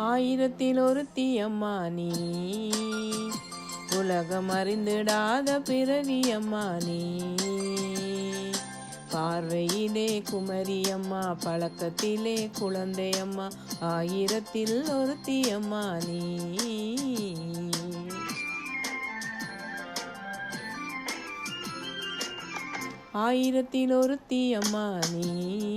ஆயிரத்தில் ஒரு தீயம்மா நீ. உலகம் அறிந்திடாத பிறவியம்மா நீ. பார்வையிலே குமரியம்மா பழக்கத்திலே குழந்தையம்மா ஆயிரத்தில் ஒரு தீயம்மா நீ. ஆயிரத்தில் ஒரு தீயம்மா நீ.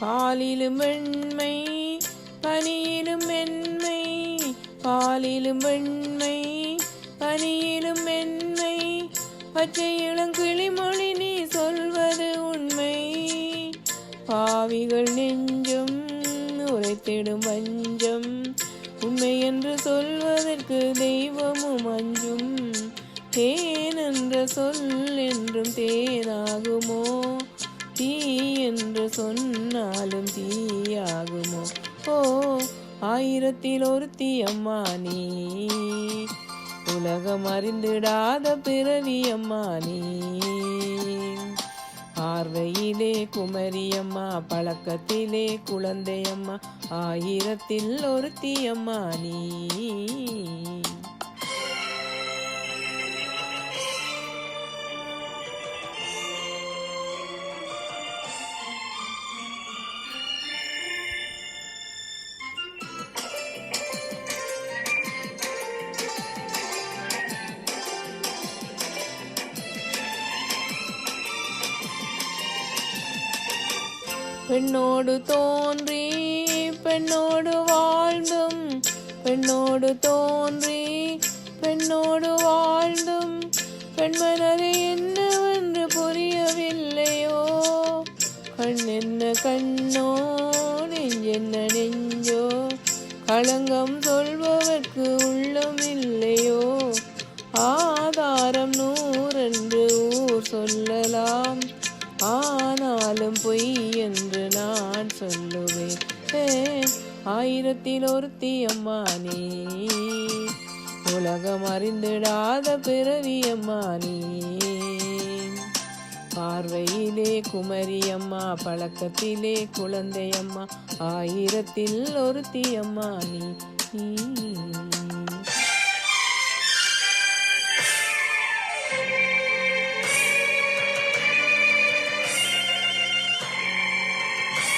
பாலிலும் மென்மை பனியிலும் மென்மை. பாலிலும் மென்மை பனியிலும் மென்மை. பச்சை இளங்கிளி மொழி நீ சொல்வது உண்மை. பாவிகள் நெஞ்சும் உரைத்திடும் வஞ்சம் உண்மை என்று சொல்வதற்கு தெய்வமும் அஞ்சும். தேன் என்ற சொல் என்றும் தேனாகுமோ? தீ என்று சொன்னாலும் தீயாகுமோ? ஓ ஆயிரத்தில் ஒரு தீயம்மா நீ. உலகம் அறிந்திடாத பிறவியம்மா நீ. பார்வையிலே குமரியம்மா பழக்கத்திலே குழந்தையம்மா ஆயிரத்தில் ஒரு தீயம்மா நீ. பெண்ணோடு தோன்றி பெண்ணோடு வாழ்ந்தும் பெண்ணோடு தோன்றி பெண்ணோடு வாழ்ந்தும் பெண்மனது என்னவென்று புரியவில்லையோ? கண் என்ன கண்ணோ நெஞ்சென்ன நெஞ்சோ? களங்கம் சொல்பவர்க்கு உள்ளம் இல்லையோ? ஆதாரம் நூறென்று ஊர் சொல்லலாம். ஆனாலும் பொய் சொல்லுவேன். ஆயிரத்தில் ஒருத்தி அம்மா நீ. உலகம் அறிந்திடாத பிறவியம்மா நீ. பார்வையிலே குமரியம்மா பழக்கத்திலே குழந்தையம்மா ஆயிரத்தில் ஒருத்தி அம்மா நீ.